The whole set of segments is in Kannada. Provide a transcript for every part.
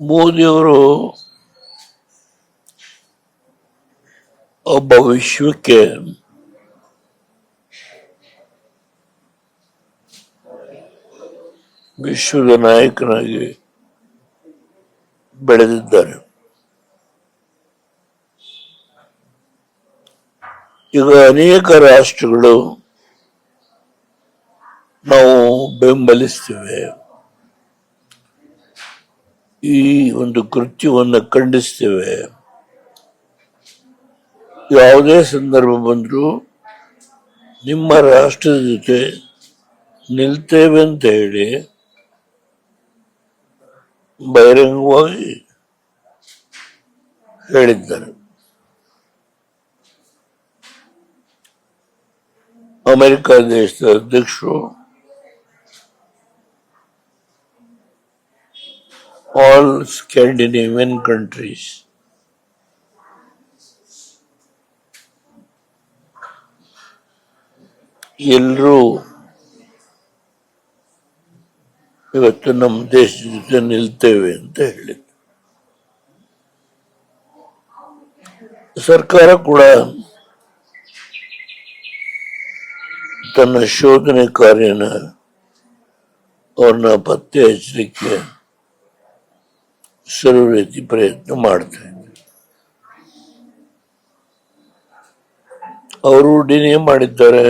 ಮೋದಿಯವರು ಒಬ್ಬ ವಿಶ್ವಕ್ಕೆ ವಿಶ್ವದ ನಾಯಕನಾಗಿ ಬೆಳೆದಿದ್ದಾರೆ. ಈಗ ಅನೇಕ ರಾಷ್ಟ್ರಗಳು ನಾವು ಬೆಂಬಲಿಸ್ತೇವೆ. ಈ ಒಂದು ಕೃತ್ಯವನ್ನು ಖಂಡಿಸ್ತೇವೆ. ಯಾವುದೇ ಸಂದರ್ಭ ಬಂದರೂ ನಿಮ್ಮ ರಾಷ್ಟ್ರದ ಜೊತೆ ನಿಲ್ತೇವೆ ಅಂತ ಹೇಳಿ ಬಹಿರಂಗವಾಗಿ ಹೇಳಿದ್ದಾರೆ. ಅಮೆರಿಕ ದೇಶದ ಅಧ್ಯಕ್ಷರು ಆಲ್ ಸ್ಕ್ಯಾಂಡಿನೇವಿಯನ್ ಕಂಟ್ರೀಸ್ ಎಲ್ಲರೂ ಇವತ್ತು ನಮ್ಮ ದೇಶದ ಜೊತೆ ನಿಲ್ತೇವೆ ಅಂತ ಹೇಳಿದ್ರು ಸರ್ಕಾರ ಕೂಡ ತನ್ನ ಶೋಧನೆ ಕಾರ್ಯನ ಅವ್ರನ್ನ ಪತ್ತೆ ಹಚ್ಚಲಿಕ್ಕೆ ಸರ್ವ ರೀತಿ ಪ್ರಯತ್ನ ಮಾಡ್ತಾ ಇದ್ದಾರೆ ಅವರು ಡಿನೇ ಮಾಡಿದ್ದಾರೆ.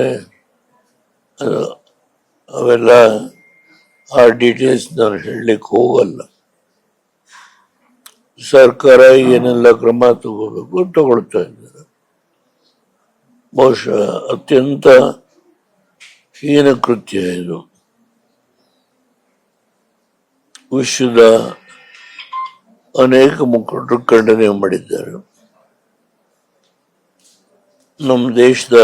ಅವೆಲ್ಲ ಆ ಡೀಟೇಲ್ಸ್ ನಾನು ಹೇಳಲಿಕ್ಕೆ ಹೋಗಲ್ಲ. ಸರ್ಕಾರ ಏನೆಲ್ಲ ಕ್ರಮ ತಗೋಬೇಕು ತಗೊಳ್ತಾ ಇದ್ದಾರೆ. ಬಹುಶಃ ಅತ್ಯಂತ ಹೀನ ಕೃತ್ಯ ಇದು. ವಿಶ್ವದ ಅನೇಕ ಮುಖಂಡರು ಖಂಡನೆ ಮಾಡಿದ್ದಾರೆ. ನಮ್ಮ ದೇಶದ